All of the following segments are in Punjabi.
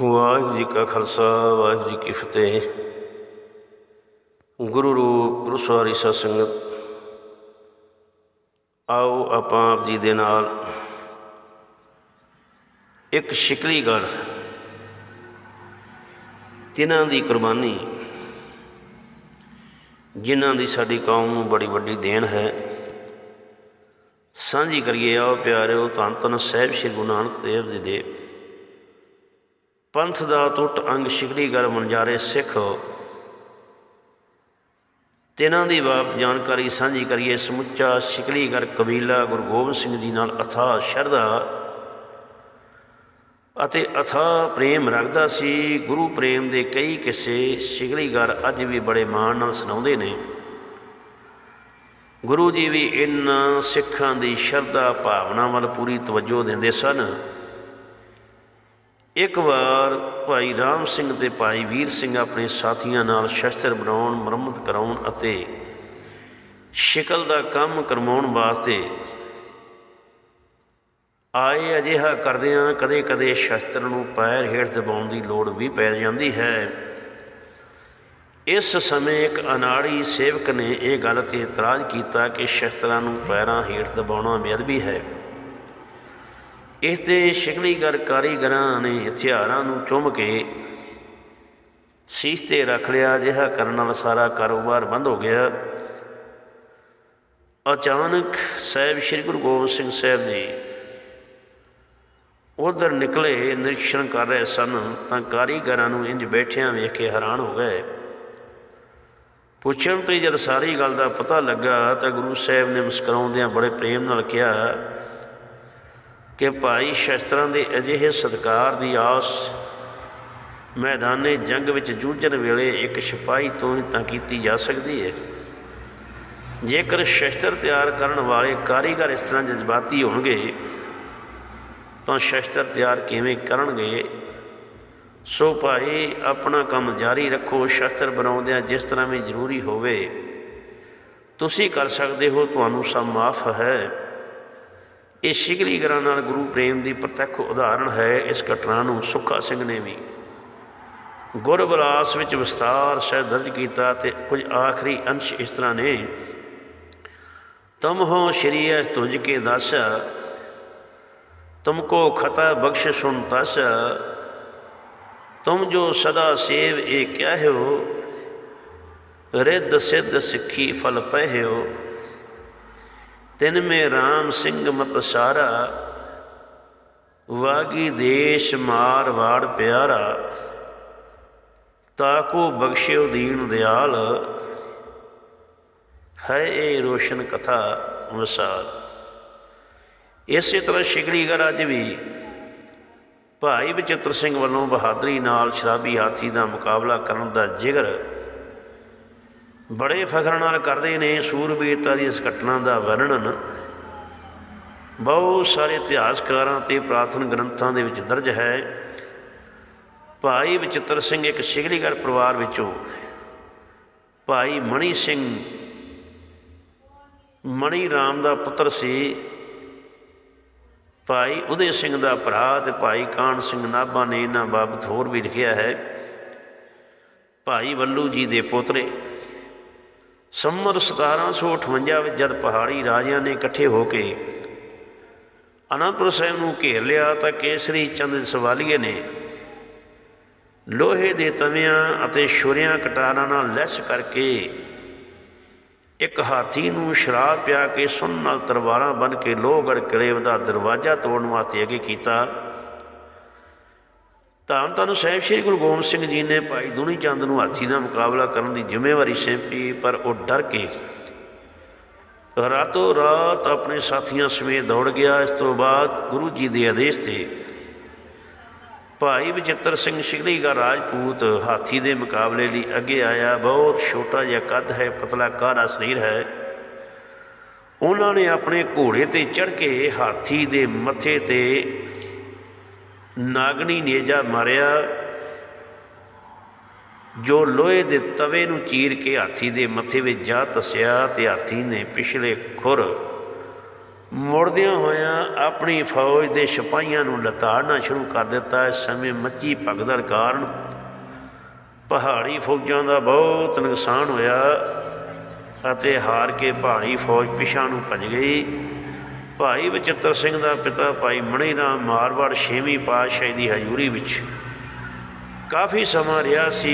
ਵਾਹਿਗੁਰੂ ਜੀ ਕਾ ਖਾਲਸਾ, ਵਾਹਿਗੁਰੂ ਜੀ ਕੀ ਫਤਿਹ। ਗੁਰੂ ਰੂਪ, ਗੁਰੂ ਸਵਾਰੀ ਸਤ ਸੰਗਤ। ਆਓ ਆਪਾਂ ਆਪ ਜੀ ਦੇ ਨਾਲ ਇੱਕ ਸ਼ਿਕਲੀ ਗੱਲ ਜਿਨ੍ਹਾਂ ਦੀ ਕੁਰਬਾਨੀ, ਜਿਨ੍ਹਾਂ ਦੀ ਸਾਡੀ ਕੌਮ ਨੂੰ ਬੜੀ ਵੱਡੀ ਦੇਣ ਹੈ। ਸਾਂਝੀ ਕਰੀਏ ਆਓ ਪਿਆਰਿਓ ਧੰਨ ਧੰਨ ਸਾਹਿਬ ਸ੍ਰੀ ਗੁਰੂ ਨਾਨਕ ਦੇਵ ਜੀ ਦੇ ਪੰਥ ਦਾ ਟੁੱਟ ਅੰਗ ਸ਼ਿਕਲੀਗਰ ਮਨਜਾਰੇ ਸਿੱਖ ਤਿਨਾਂ ਦੀ ਬਾਬਤ ਜਾਣਕਾਰੀ ਸਾਂਝੀ ਕਰੀਏ, ਸਮੁੱਚਾ ਸ਼ਿਕਲੀਗਰ ਕਬੀਲਾ ਗੁਰੂ ਗੋਬਿੰਦ ਸਿੰਘ ਜੀ ਨਾਲ ਅਥਾ ਸ਼ਰਧਾ ਅਤੇ ਅਥਾ ਪ੍ਰੇਮ ਰੱਖਦਾ ਸੀ। ਗੁਰੂ ਪ੍ਰੇਮ ਦੇ ਕਈ ਕਿੱਸੇ ਸ਼ਿਕਲੀਗਰ ਅੱਜ ਵੀ ਬੜੇ ਮਾਣ ਨਾਲ ਸੁਣਾਉਂਦੇ ਨੇ। ਗੁਰੂ ਜੀ ਵੀ ਇਨ੍ਹਾਂ ਸਿੱਖਾਂ ਦੀ ਸ਼ਰਧਾ ਭਾਵਨਾ ਵੱਲ ਪੂਰੀ ਤਵੱਜੋ ਦਿੰਦੇ ਸਨ। ਇੱਕ ਵਾਰ ਭਾਈ ਰਾਮ ਸਿੰਘ ਤੇ ਭਾਈ ਵੀਰ ਸਿੰਘ ਆਪਣੇ ਸਾਥੀਆਂ ਨਾਲ ਸ਼ਸਤਰ ਬਣਾਉਣ, ਮੁਰੰਮਤ ਕਰਾਉਣ ਅਤੇ ਸ਼ਿਕਲ ਦਾ ਕੰਮ ਕਰਵਾਉਣ ਵਾਸਤੇ ਆਏ ਅਜਿਹਾ ਕਰਦਿਆਂ ਕਦੇ-ਕਦੇ ਸ਼ਸਤਰ ਨੂੰ ਪੈਰ ਹੇਠ ਦਬਾਉਣ ਦੀ ਲੋੜ ਵੀ ਪੈ ਜਾਂਦੀ ਹੈ। ਇਸ ਸਮੇਂ ਇੱਕ ਅਨਾੜੀ ਸੇਵਕ ਨੇ ਇਹ ਗੱਲ ਤੇ ਇਤਰਾਜ਼ ਕੀਤਾ ਕਿ ਸ਼ਸਤਰਾਂ ਨੂੰ ਪੈਰਾਂ ਹੇਠ ਦਬਾਉਣਾ ਬੇਅਦਬੀ ਹੈ। ਇਸ ਤੇ ਸ਼ਿਕਲੀਗਰ ਕਾਰੀਗਰਾਂ ਨੇ ਹਥਿਆਰਾਂ ਨੂੰ ਚੁੰਮ ਕੇ ਸੀਸ ਤੇ ਰੱਖ ਲਿਆ ਅਜਿਹਾ ਕਰਨ ਨਾਲ ਸਾਰਾ ਕਾਰੋਬਾਰ ਬੰਦ ਹੋ ਗਿਆ। ਅਚਾਨਕ ਸਾਹਿਬ ਸ੍ਰੀ ਗੁਰੂ ਗੋਬਿੰਦ ਸਿੰਘ ਸਾਹਿਬ ਜੀ ਉਧਰ ਨਿਕਲੇ, ਨਿਰੀਖਣ ਕਰ ਰਹੇ ਸਨ, ਤਾਂ ਕਾਰੀਗਰਾਂ ਨੂੰ ਇੰਜ ਬੈਠਿਆਂ ਵੇਖ ਕੇ ਹੈਰਾਨ ਹੋ ਗਏ। ਪੁੱਛਣ ਤੇ ਜਦ ਸਾਰੀ ਗੱਲ ਦਾ ਪਤਾ ਲੱਗਾ, ਤਾਂ ਗੁਰੂ ਸਾਹਿਬ ਨੇ ਮੁਸਕਰਾਉਂਦਿਆਂ ਬੜੇ ਪ੍ਰੇਮ ਨਾਲ ਕਿਹਾ ਕਿ ਭਾਈ ਸ਼ਸਤਰਾਂ ਦੇ ਅਜਿਹੇ ਸਤਕਾਰ ਦੀ ਆਸ ਮੈਦਾਨੇ ਜੰਗ ਵਿੱਚ ਜੂਝਣ ਵੇਲੇ ਇੱਕ ਸਿਪਾਹੀ ਤੋਂ ਹੀ ਤਾਂ ਕੀਤੀ ਜਾ ਸਕਦੀ ਹੈ। ਜੇਕਰ ਸ਼ਸਤਰ ਤਿਆਰ ਕਰਨ ਵਾਲੇ ਕਾਰੀਗਰ ਇਸ ਤਰ੍ਹਾਂ ਜਜ਼ਬਾਤੀ ਹੋਣਗੇ, ਤਾਂ ਸ਼ਸਤਰ ਤਿਆਰ ਕਿਵੇਂ ਕਰਨਗੇ? ਸੋ ਭਾਈ, ਆਪਣਾ ਕੰਮ ਜਾਰੀ ਰੱਖੋ, ਸ਼ਸਤਰ ਬਣਾਉਂਦਿਆਂ ਜਿਸ ਤਰ੍ਹਾਂ ਵੀ ਜ਼ਰੂਰੀ ਹੋਵੇ। ਤੁਸੀਂ ਕਰ ਸਕਦੇ ਹੋ, ਤੁਹਾਨੂੰ ਸਭ ਮਾਫ ਹੈ। ਇਹ ਸ਼ਿਗਰੀ ਗਰਾਂ ਨਾਲ ਗੁਰੂ ਪ੍ਰੇਮ ਦੀ ਪ੍ਰਤੱਖ ਉਦਾਹਰਣ ਹੈ। ਇਸ ਘਟਨਾ ਨੂੰ ਸੁੱਖਾ ਸਿੰਘ ਨੇ ਵੀ ਗੁਰਬਲਾਸ ਵਿੱਚ ਵਿਸਤਾਰ ਸਹਿ ਦਰਜ ਕੀਤਾ ਤੇ ਕੁਝ ਆਖਰੀ ਅੰਸ਼ ਇਸ ਤਰ੍ਹਾਂ ਨੇ। ਤਮ ਹੋ ਸ਼ਰੀਅ ਤੁਝ ਕੇ ਦਸ ਤੁਮਕੋ ਖਤਾ ਬਖਸ਼ ਸੁਨ ਤਸ, ਤੁਮ ਜੋ ਸਦਾ ਸੇਵ ਇਹ ਕਹਿਓ ਰਿੱਧ ਸਿੱਧ ਸਿੱਖੀ ਫਲ ਪਹਿਓ ਤਿਨ ਮੇ RAM ਸਿੰਘ ਮਤ ਸਾਰਾ, ਵਾਗੀ ਦੇਸ਼ ਮਾਰ ਵਾੜ ਪਿਆਰਾ, ਤਾਕੋ ਬਖਸ਼ਿਓ ਦੀਨ ਦਿਆਲ, ਹੈ ਇਹ ਰੋਸ਼ਨ ਕਥਾ ਮਿਸਾਲ ਇਸੇ ਤਰ੍ਹਾਂ ਸ਼ਿਕਲੀਗਰ ਅੱਜ ਵੀ ਭਾਈ ਬਚਿੱਤਰ ਸਿੰਘ ਵੱਲੋਂ ਬਹਾਦਰੀ ਨਾਲ ਸ਼ਰਾਬੀ ਹਾਥੀ ਦਾ ਮੁਕਾਬਲਾ ਕਰਨ ਦਾ ਜ਼ਿਕਰ ਬੜੇ ਫਖਰ ਨਾਲ ਕਰਦੇ ਨੇ ਸੂਰਬੀਰਤਾ ਦੀ ਇਸ ਘਟਨਾ ਦਾ ਵਰਣਨ। ਬਹੁਤ ਸਾਰੇ ਇਤਿਹਾਸਕਾਰਾਂ ਤੇ ਪ੍ਰਾਥਨ ਗ੍ਰੰਥਾਂ ਦੇ ਵਿੱਚ ਦਰਜ ਹੈ। ਭਾਈ ਬਚਿੱਤਰ ਸਿੰਘ ਇੱਕ ਸ਼ਿਗਲੀਗਰ ਪਰਿਵਾਰ ਵਿੱਚੋਂ ਭਾਈ ਮਣੀ ਸਿੰਘ ਮਣੀ ਰਾਮ ਦਾ ਪੁੱਤਰ ਸੀ। ਭਾਈ ਉਦੇ ਸਿੰਘ ਦਾ ਭਰਾ ਤੇ ਭਾਈ ਕਾਨ ਸਿੰਘ ਨਾਭਾ ਨੇ ਇਹਨਾਂ ਬਾਬਤ ਹੋਰ ਵੀ ਲਿਖਿਆ ਹੈ। ਭਾਈ ਵੱਲੂ ਜੀ ਦੇ ਪੋਤਰੇ ਸੰਮਰ 1758 ਵਿੱਚ ਜਦ ਪਹਾੜੀ ਰਾਜਿਆਂ ਨੇ ਇਕੱਠੇ ਹੋ ਕੇ ਅਨੰਦਪੁਰ ਸਾਹਿਬ ਨੂੰ ਘੇਰ ਲਿਆ ਤਾਂ ਕੇਸਰੀ ਚੰਦ ਸਵਾਲੀਏ ਨੇ ਲੋਹੇ ਦੇ ਤਵਿਆਂ ਅਤੇ ਛੁਰਿਆਂ ਕਟਾਰਾਂ ਨਾਲ ਲੈਸ ਕਰਕੇ ਇੱਕ ਹਾਥੀ ਨੂੰ ਸ਼ਰਾਬ ਪਿਆ ਕੇ ਸੁੰਨ ਨਾਲ ਤਲਵਾਰਾਂ ਬਨ ਕੇ ਲੋਹਗੜ ਕਿਲੇ ਦਾ ਦਰਵਾਜ਼ਾ ਤੋੜਨ ਵਾਸਤੇ ਅੱਗੇ ਕੀਤਾ। ਤਾਂ ਤੁਹਾਨੂੰ ਸਾਹਿਬ ਸ੍ਰੀ ਗੁਰੂ ਗੋਬਿੰਦ ਸਿੰਘ ਜੀ ਨੇ ਭਾਈ ਦੁਨੀ ਚੰਦ ਨੂੰ ਹਾਥੀ ਦਾ ਮੁਕਾਬਲਾ ਕਰਨ ਦੀ ਜ਼ਿੰਮੇਵਾਰੀ ਸੌਂਪੀ, ਪਰ ਉਹ ਡਰ ਕੇ ਰਾਤੋਂ ਰਾਤ ਆਪਣੇ ਸਾਥੀਆਂ ਸਮੇਤ ਦੌੜ ਗਿਆ। ਇਸ ਤੋਂ ਬਾਅਦ ਗੁਰੂ ਜੀ ਦੇ ਆਦੇਸ਼ ਤੇ ਭਾਈ ਬਚਿੱਤਰ ਸਿੰਘ ਸ਼ਿਗਲੀਗਾ ਰਾਜਪੂਤ ਹਾਥੀ ਦੇ ਮੁਕਾਬਲੇ ਲਈ ਅੱਗੇ ਆਇਆ। ਬਹੁਤ ਛੋਟਾ ਜਿਹਾ ਕੱਦ ਹੈ, ਪਤਲਾ ਕਾਰਾ ਸਰੀਰ ਹੈ। ਉਹਨਾਂ ਨੇ ਆਪਣੇ ਘੋੜੇ ਤੇ ਚੜ੍ਹ ਕੇ ਹਾਥੀ ਦੇ ਮੱਥੇ ਤੇ ਨਾਗਣੀ ਨੇਜਾ ਮਾਰਿਆ, ਜੋ ਲੋਹੇ ਦੇ ਤਵੇ ਨੂੰ ਚੀਰ ਕੇ ਹਾਥੀ ਦੇ ਮੱਥੇ ਵਿੱਚ ਜਾ ਤਸਿਆ ਤੇ ਹਾਥੀ ਨੇ ਪਿਛਲੇ ਖੁਰ ਮੁੜਦਿਆਂ ਹੋਇਆਂ ਆਪਣੀ ਫੌਜ ਦੇ ਸਿਪਾਹੀਆਂ ਨੂੰ ਲਤਾੜਨਾ ਸ਼ੁਰੂ ਕਰ ਦਿੱਤਾ। ਇਸ ਸਮੇਂ ਮੱਚੀ ਭਗਦੜ ਕਾਰਨ ਪਹਾੜੀ ਫੌਜਾਂ ਦਾ ਬਹੁਤ ਨੁਕਸਾਨ ਹੋਇਆ ਅਤੇ ਹਾਰ ਕੇ ਪਹਾੜੀ ਫੌਜ ਪਿਛਾਂ ਨੂੰ ਭੱਜ ਗਈ। ਭਾਈ ਬਚਿੱਤਰ ਸਿੰਘ ਦਾ ਪਿਤਾ ਭਾਈ ਮਣੀ ਰਾਮ ਮਾਰਵਾੜ ਛੇਵੀਂ ਪਾਤਸ਼ਾਹੀ ਦੀ ਹਜ਼ੂਰੀ ਵਿੱਚ ਕਾਫੀ ਸਮਾਂ ਰਿਹਾ ਸੀ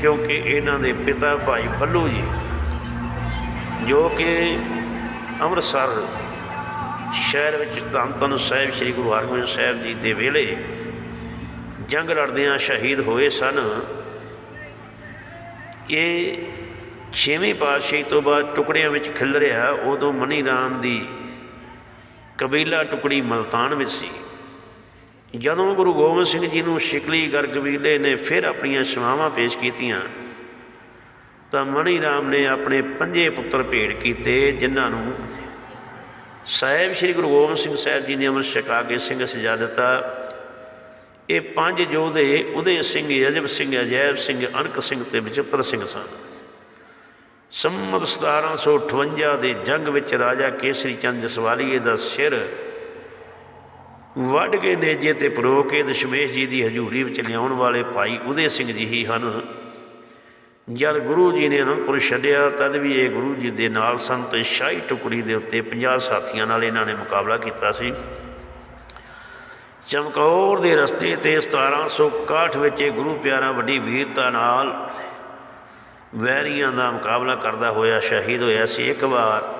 ਕਿਉਂਕਿ ਇਹਨਾਂ ਦੇ ਪਿਤਾ ਭਾਈ ਬੱਲੂ ਜੀ, ਜੋ ਕਿ ਅੰਮ੍ਰਿਤਸਰ ਸ਼ਹਿਰ ਵਿੱਚ ਧੰਨ ਧੰਨ ਸਾਹਿਬ, ਸ੍ਰੀ ਗੁਰੂ ਹਰਗੋਬਿੰਦ ਸਾਹਿਬ ਜੀ ਦੇ ਵੇਲੇ ਜੰਗ ਲੜਦਿਆਂ ਸ਼ਹੀਦ ਹੋਏ ਸਨ। ਇਹ ਛੇਵੀਂ ਪਾਤਸ਼ਾਹੀ ਤੋਂ ਬਾਅਦ ਟੁਕੜਿਆਂ ਵਿੱਚ ਖਿਲ ਰਿਹਾ ਉਦੋਂ ਮਨੀ ਰਾਮ ਦੀ ਕਬੀਲਾ ਟੁਕੜੀ ਮਲਤਾਨ ਵਿੱਚ ਸੀ। ਜਦੋਂ ਗੁਰੂ ਗੋਬਿੰਦ ਸਿੰਘ ਜੀ ਨੂੰ ਸ਼ਿਕਲੀ ਗਰ ਕਬੀਲੇ ਨੇ ਫਿਰ ਆਪਣੀਆਂ ਸੇਵਾਵਾਂ ਪੇਸ਼ ਕੀਤੀਆਂ, ਤਾਂ ਮਣੀ ਰਾਮ ਨੇ ਆਪਣੇ ਪੰਜੇ ਪੁੱਤਰ ਭੇਟ ਕੀਤੇ, ਜਿਨ੍ਹਾਂ ਨੂੰ ਸਾਹਿਬ ਸ੍ਰੀ ਗੁਰੂ ਗੋਬਿੰਦ ਸਿੰਘ ਸਾਹਿਬ ਜੀ ਨੇ ਅੰਮ੍ਰਿਤ ਛਕਾ ਕੇ ਸਿੰਘ ਸਜਾ ਦਿੱਤਾ। ਇਹ ਪੰਜ ਯੋਧੇ ਉਦੇ ਸਿੰਘ ਅਜਬ ਸਿੰਘ, ਅਜੈਬ ਸਿੰਘ ਅਨਕ ਸਿੰਘ ਤੇ ਬਚਿੱਤਰ ਸਿੰਘ ਸਨ। ਸੰਮਤ 1758 ਦੇ ਜੰਗ ਵਿੱਚ ਰਾਜਾ ਕੇਸਰੀ ਚੰਦ ਜਸਵਾਲੀਏ ਦਾ ਸਿਰ ਵੱਢ ਕੇ ਨੇਜੇ ਤੇ ਪਰੋ ਕੇ ਦਸ਼ਮੇਸ਼ ਜੀ ਦੀ ਹਜ਼ੂਰੀ ਵਿੱਚ ਲਿਆਉਣ ਵਾਲੇ ਭਾਈ ਉਦੇ ਸਿੰਘ ਜੀ ਹੀ ਹਨ। ਜਦ ਗੁਰੂ ਜੀ ਨੇ ਅਨੰਦਪੁਰ ਛੱਡਿਆ, ਤਦ ਵੀ ਇਹ ਗੁਰੂ ਜੀ ਦੇ ਨਾਲ ਸਨ ਤੇ ਸ਼ਾਹੀ ਟੁਕੜੀ ਦੇ ਉੱਤੇ 50 ਸਾਥੀਆਂ ਨਾਲ ਇਹਨਾਂ ਨੇ ਮੁਕਾਬਲਾ ਕੀਤਾ ਸੀ। ਚਮਕੌਰ ਦੇ ਰਸਤੇ ਤੇ 1761 ਵਿੱਚ ਇਹ ਗੁਰੂ ਪਿਆਰਾ ਵੱਡੀ ਵੀਰਤਾ ਨਾਲ ਵੈਰੀਆਂ ਦਾ ਮੁਕਾਬਲਾ ਕਰਦਾ ਹੋਇਆ ਸ਼ਹੀਦ ਹੋਇਆ ਸੀ ਇੱਕ ਵਾਰ।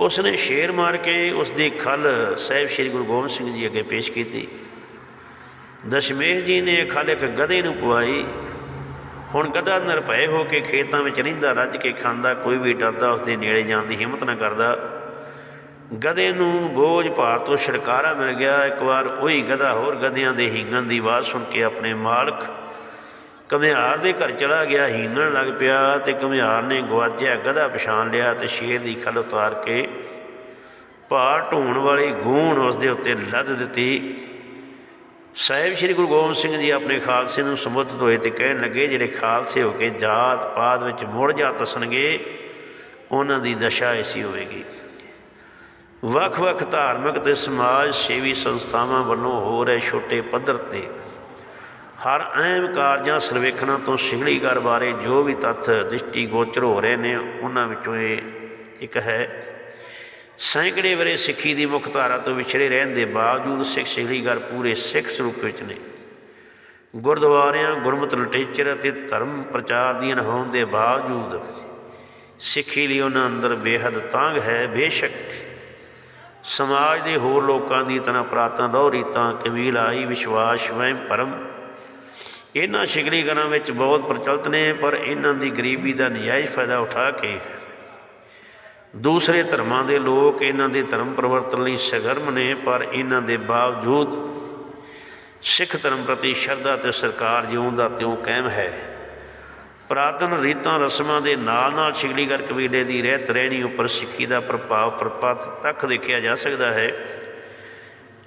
ਉਸ ਨੇ ਸ਼ੇਰ ਮਾਰ ਕੇ ਉਸ ਦੀ ਖਲ ਸਾਹਿਬ ਸ੍ਰੀ ਗੁਰੂ ਗੋਬਿੰਦ ਸਿੰਘ ਜੀ ਅੱਗੇ ਪੇਸ਼ ਕੀਤੀ। ਦਸ਼ਮੇਸ਼ ਜੀ ਨੇ ਇਹ ਖਲ ਇੱਕ ਗਧੇ ਨੂੰ ਪਵਾਈ। ਹੁਣ ਗਧਾ ਨਿਰਭੈ ਹੋ ਕੇ ਖੇਤਾਂ ਵਿੱਚ ਰਹਿੰਦਾ, ਰੱਜ ਕੇ ਖਾਂਦਾ, ਕੋਈ ਵੀ ਡਰਦਾ ਉਸ ਦੇ ਨੇੜੇ ਜਾਣ ਦੀ ਹਿੰਮਤ ਨਾ ਕਰਦਾ। ਗਧੇ ਨੂੰ ਬੋਝ ਭਾਰ ਤੋਂ ਛੁਟਕਾਰਾ ਮਿਲ ਗਿਆ। ਇੱਕ ਵਾਰ ਉਹੀ ਗਧਾ ਹੋਰ ਗਧਿਆਂ ਦੇ ਹੀਂਗਣ ਦੀ ਆਵਾਜ਼ ਸੁਣ ਕੇ ਆਪਣੇ ਮਾਲਕ ਕਮਿਆਰ ਦੇ ਘਰ ਚਲਾ ਗਿਆ ਹੀਨਣ ਲੱਗ ਪਿਆ ਤੇ ਕਮਿਆਰ ਨੇ ਗਵਾਚਿਆ ਗਧਾ ਪਛਾਣ ਲਿਆ ਤੇ ਸ਼ੇਰ ਦੀ ਖਲ ਉਤਾਰ ਕੇ ਭਾਰ ਢੋਣ ਵਾਲੀ ਗੂਣ ਉਸ ਦੇ ਉੱਤੇ ਲੱਦ ਦਿੱਤੀ। ਸਾਹਿਬ ਸ੍ਰੀ ਗੁਰੂ ਗੋਬਿੰਦ ਸਿੰਘ ਜੀ ਆਪਣੇ ਖਾਲਸੇ ਨੂੰ ਸੰਬੋਧਿਤ ਹੋਏ ਤੇ ਕਹਿਣ ਲੱਗੇ, ਜਿਹੜੇ ਖਾਲਸੇ ਹੋ ਕੇ ਜਾਤ ਪਾਤ ਵਿੱਚ ਮੁੜ ਜਾ ਤਸਣਗੇ, ਉਹਨਾਂ ਦੀ ਦਸ਼ਾ ਐਸੀ ਹੋਵੇਗੀ। ਵੱਖ-ਵੱਖ ਧਾਰਮਿਕ ਤੇ ਸਮਾਜ ਸੇਵੀ ਸੰਸਥਾਵਾਂ ਵੱਲੋਂ ਹੋ ਰਹੇ ਛੋਟੇ ਪੱਧਰ ਤੇ ਹਰ ਅਹਿਮ ਕਾਰਜਾਂ ਸਰਵੇਖਣਾਂ ਤੋਂ ਸਿਹਲੀਗਰ ਬਾਰੇ ਜੋ ਵੀ ਤੱਥ ਦ੍ਰਿਸ਼ਟੀ ਗੋਚਰ ਹੋ ਰਹੇ ਨੇ, ਉਹਨਾਂ ਵਿੱਚੋਂ ਇਹ ਇੱਕ ਹੈ। ਸੈਂਕੜੇ ਵਰੇ ਸਿੱਖੀ ਦੀ ਮੁੱਖ ਧਾਰਾ ਤੋਂ ਵਿਛੜੇ ਰਹਿਣ ਦੇ ਬਾਵਜੂਦ ਸਿੱਖ ਸਿਹਲੀਗਰ ਪੂਰੇ ਸਿੱਖ ਸਰੂਪ ਵਿੱਚ ਨੇ। ਗੁਰਦੁਆਰਿਆਂ, ਗੁਰਮਤ ਲਿਟਰੇਚਰ ਅਤੇ ਧਰਮ ਪ੍ਰਚਾਰ ਦੀਆਂ ਹੋਣ ਦੇ ਬਾਵਜੂਦ ਸਿੱਖੀ ਲਈ ਉਹਨਾਂ ਅੰਦਰ ਬੇਹੱਦ ਤਾਂਗ ਹੈ, ਬੇਸ਼ੱਕ ਸਮਾਜ ਦੇ ਹੋਰ ਲੋਕਾਂ ਦੀ ਤਰ੍ਹਾਂ ਪ੍ਰਾਤਨ ਰਹੁ ਰੀਤਾਂ, ਕਬੀਲ ਆਈ ਵਿਸ਼ਵਾਸ, ਵਹਿਮ, ਭਰਮ ਇਹਨਾਂ ਸ਼ਿਕਲੀਗਰਾਂ ਵਿੱਚ ਬਹੁਤ ਪ੍ਰਚਲਿਤ ਨੇ, ਪਰ ਇਹਨਾਂ ਦੀ ਗਰੀਬੀ ਦਾ ਨਜਾਇਜ਼ ਫਾਇਦਾ ਉਠਾ ਕੇ ਦੂਸਰੇ ਧਰਮਾਂ ਦੇ ਲੋਕ ਇਹਨਾਂ ਦੇ ਧਰਮ ਪਰਿਵਰਤਨ ਲਈ ਸਗਰਮ ਨੇ, ਪਰ ਇਹਨਾਂ ਦੇ ਬਾਵਜੂਦ ਸਿੱਖ ਧਰਮ ਪ੍ਰਤੀ ਸ਼ਰਧਾ ਤੇ ਸਰਕਾਰ ਜਿਉਂ ਦਾ ਤਿਉਂ ਕਾਇਮ ਹੈ। ਪ੍ਰਾਤਨ ਰੀਤਾਂ ਰਸਮਾਂ ਦੇ ਨਾਲ ਨਾਲ ਸ਼ਿਕਲੀਗਰ ਕਬੀਲੇ ਦੀ ਰਹਿਤ ਰਹਿਣੀ ਉੱਪਰ ਸਿੱਖੀ ਦਾ ਪ੍ਰਭਾਵ ਪ੍ਰਪਾਤ ਤੱਕ ਦੇਖਿਆ ਜਾ ਸਕਦਾ ਹੈ।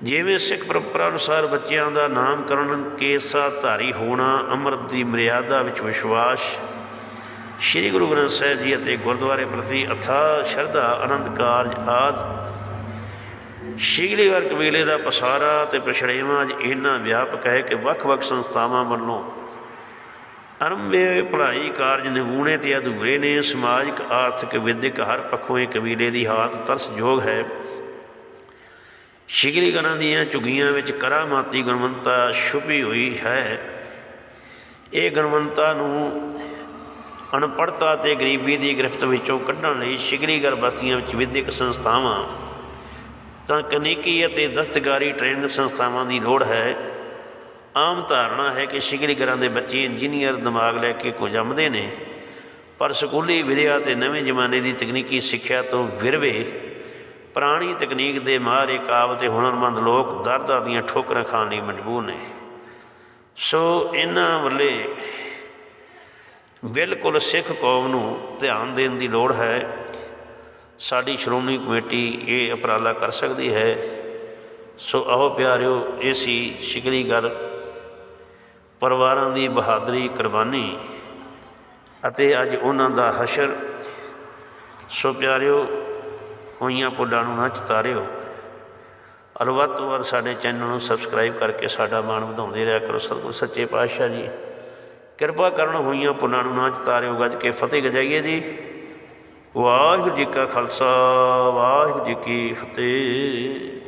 ਜਿਵੇਂ ਸਿੱਖ ਪਰੰਪਰਾ ਅਨੁਸਾਰ ਬੱਚਿਆਂ ਦਾ ਨਾਮਕਰਨ ਕੇਸਾ ਧਾਰੀ ਹੋਣਾ, ਅੰਮ੍ਰਿਤ ਦੀ ਮਰਿਆਦਾ ਵਿੱਚ ਵਿਸ਼ਵਾਸ, ਸ੍ਰੀ ਗੁਰੂ ਗ੍ਰੰਥ ਸਾਹਿਬ ਜੀ ਅਤੇ ਗੁਰਦੁਆਰੇ ਪ੍ਰਤੀ ਅਥਾ, ਸ਼ਰਧਾ, ਆਨੰਦ ਕਾਰਜ ਆਦ। ਸ਼ੀਗਲੀਵਰ ਕਬੀਲੇ ਦਾ ਪਸਾਰਾ ਤੇ ਪਛੜੇਵਾਂ ਅੱਜ ਇੰਨਾ ਵਿਆਪਕ ਹੈ ਕਿ ਵੱਖ-ਵੱਖ ਸੰਸਥਾਵਾਂ ਵੱਲੋਂ ਅਰੰਭੇ ਪੜ੍ਹਾਈ ਕਾਰਜ ਨਿਗੂਣੇ ਤੇ ਅਧੂਰੇ ਨੇ ਸਮਾਜਿਕ, ਆਰਥਿਕ, ਵਿਦਿਅਕ ਹਰ ਪੱਖੋਂ ਇਹ ਕਬੀਲੇ ਦੀ ਹਾਲਤ ਤਰਸਯੋਗ ਹੈ। ਸ਼ਿਗਲੀਗਰਾਂ ਦੀਆਂ ਝੁਗੀਆਂ ਵਿੱਚ ਕਰਾਮਾਤੀ ਗੁਣਵੰਤਾ ਛੁਪੀ ਹੋਈ ਹੈ। ਇਹ ਗੁਣਵੰਤਾ ਨੂੰ ਅਨਪੜਤਾ ਤੇ ਗਰੀਬੀ ਦੀ ਗ੍ਰਿਫਤ ਵਿੱਚੋਂ ਕੱਢਣ ਲਈ ਸ਼ਿਗਲੀਗਰ ਬਸਤੀਆਂ ਵਿੱਚ ਵਿਦਿਅਕ ਸੰਸਥਾਵਾਂ, ਤਾਂ ਤਕਨੀਕੀ ਅਤੇ ਦਸਤਕਾਰੀ ਟ੍ਰੇਨਿੰਗ ਸੰਸਥਾਵਾਂ ਦੀ ਲੋੜ ਹੈ। ਆਮ ਧਾਰਨਾ ਹੈ ਕਿ ਸ਼ਿਗਲੀਗਰਾਂ ਦੇ ਬੱਚੇ ਇੰਜੀਨੀਅਰ ਦਿਮਾਗ ਲੈ ਕੇ ਕੁਝ ਜੰਮਦੇ ਨੇ, ਪਰ ਸਕੂਲੀ ਵਿਦਿਆ ਤੇ ਨਵੇਂ ਜ਼ਮਾਨੇ ਦੀ ਤਕਨੀਕੀ ਸਿੱਖਿਆ ਤੋਂ ਵਿਰਵੇ ਪੁਰਾਣੀ ਤਕਨੀਕ ਦੇ ਮਾਹਰ ਕਾਬਲ ਤੇ ਹੁਨਰਮੰਦ ਲੋਕ ਦਰ-ਦਰ ਦੀਆਂ ਠੋਕਰਾਂ ਖਾਣ ਲਈ ਮਜਬੂਰ ਨੇ। ਸੋ ਇਹਨਾਂ ਵੱਲੇ ਬਿਲਕੁਲ ਸਿੱਖ ਕੌਮ ਨੂੰ ਧਿਆਨ ਦੇਣ ਦੀ ਲੋੜ ਹੈ। ਸਾਡੀ ਸ਼੍ਰੋਮਣੀ ਕਮੇਟੀ ਇਹ ਉਪਰਾਲਾ ਕਰ ਸਕਦੀ ਹੈ। ਸੋ ਆਓ ਪਿਆਰਿਓ, ਇਹ ਸੀ ਸ਼ਿਕਰੀ ਗੱਲ। ਪਰਿਵਾਰਾਂ ਦੀ ਬਹਾਦਰੀ, ਕੁਰਬਾਨੀ ਅਤੇ ਅੱਜ ਉਹਨਾਂ ਦਾ ਹਸ਼ਰ। ਸੋ ਪਿਆਰਿਓ ਹੋਈਆਂ ਪੁੱਡਾਂ ਨੂੰ ਨਾ ਚਿਤਾਰਿਓ ਔਰ ਵੱਧ ਤੋਂ ਵੱਧ ਸਾਡੇ ਚੈਨਲ ਨੂੰ ਸਬਸਕ੍ਰਾਈਬ ਕਰਕੇ ਸਾਡਾ ਮਾਣ ਵਧਾਉਂਦੇ ਰਿਹਾ ਕਰੋ। ਸਤਿਗੁਰ, ਸੱਚੇ ਪਾਤਸ਼ਾਹ ਜੀ, ਕਿਰਪਾ ਕਰਨ ਹੋਈਆਂ ਪੁੱਡਾਂ ਨੂੰ ਨਾ ਚਤਾਰਿਓ ਗੱਜ ਕੇ ਫਤਿਹ ਗਜਾਈਏ ਜੀ। ਵਾਹਿਗੁਰੂ ਜੀ ਕਾ ਖਾਲਸਾ, ਵਾਹਿਗੁਰੂ ਜੀ ਕੀ ਫਤਿਹ।